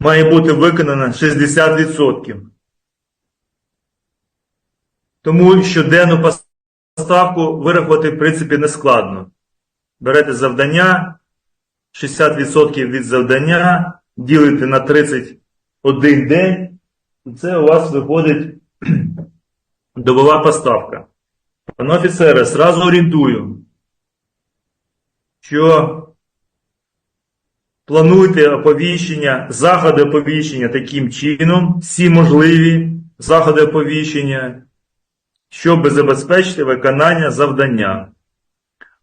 має бути виконано 60%. Тому щоденну поставку вирахувати, в принципі, не складно. Берете завдання, 60% від завдання, ділите на 31 день, і це у вас виходить добова поставка. Пане офіцере, сразу орієнтую, що плануйте оповіщення, заходи оповіщення таким чином, всі можливі заходи оповіщення, щоб забезпечити виконання завдання.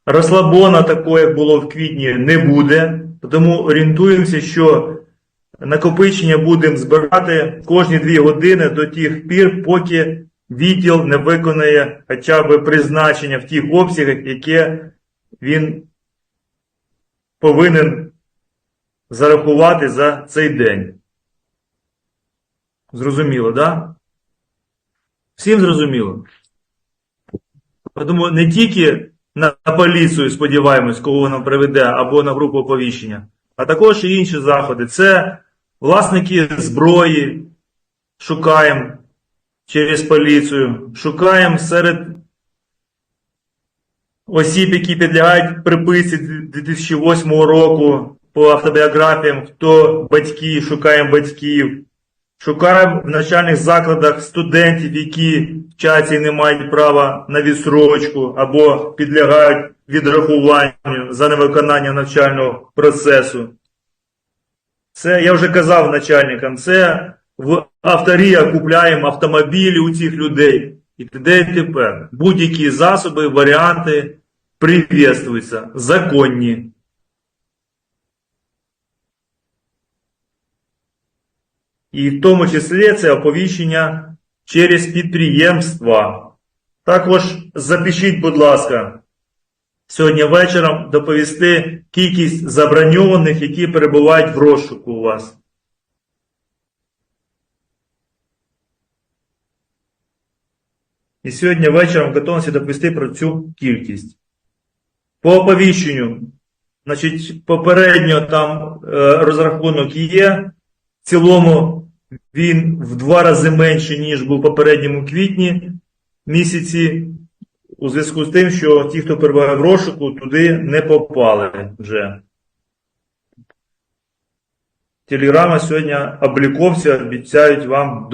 Розслабона такого, як було в квітні, не буде, тому орієнтуємося, що накопичення будемо збирати кожні 2 години до тих пір, поки відділ не виконає хоча б призначення в тих обсягах, яке він повинен зарахувати за цей день. Зрозуміло? Да? Всім зрозуміло? Тому не тільки на поліцію сподіваємось, кого вона приведе, або на групу оповіщення, а також і інші заходи. Це власники зброї, шукаємо через поліцію, шукаємо серед осіб, які підлягають приписці 2008 року по автобіографіям, хто батьки, шукаємо батьків. Шукаємо в навчальних закладах студентів, які вчаться і не мають права на відсрочку або підлягають відрахуванню за невиконання навчального процесу. Це я вже казав начальникам, це в авторія купляємо автомобілі у цих людей. І т.д. і тепер. Будь-які засоби, варіанти привітствуються, законні. І в тому числі це оповіщення через підприємства. Також запишіть, будь ласка, сьогодні вечором доповісти кількість заброньованих, які перебувають в розшуку у вас. І сьогодні вечором готовності доповісти про цю кількість. По оповіщенню, значить, попередньо там е, розрахунок є. В цілому він в два рази менший, ніж був у попередньому квітні місяці, у зв'язку з тим, що ті, хто перебуває в розшуку, туди не попали вже. Телеграма сьогодні обліковці обіцяють вам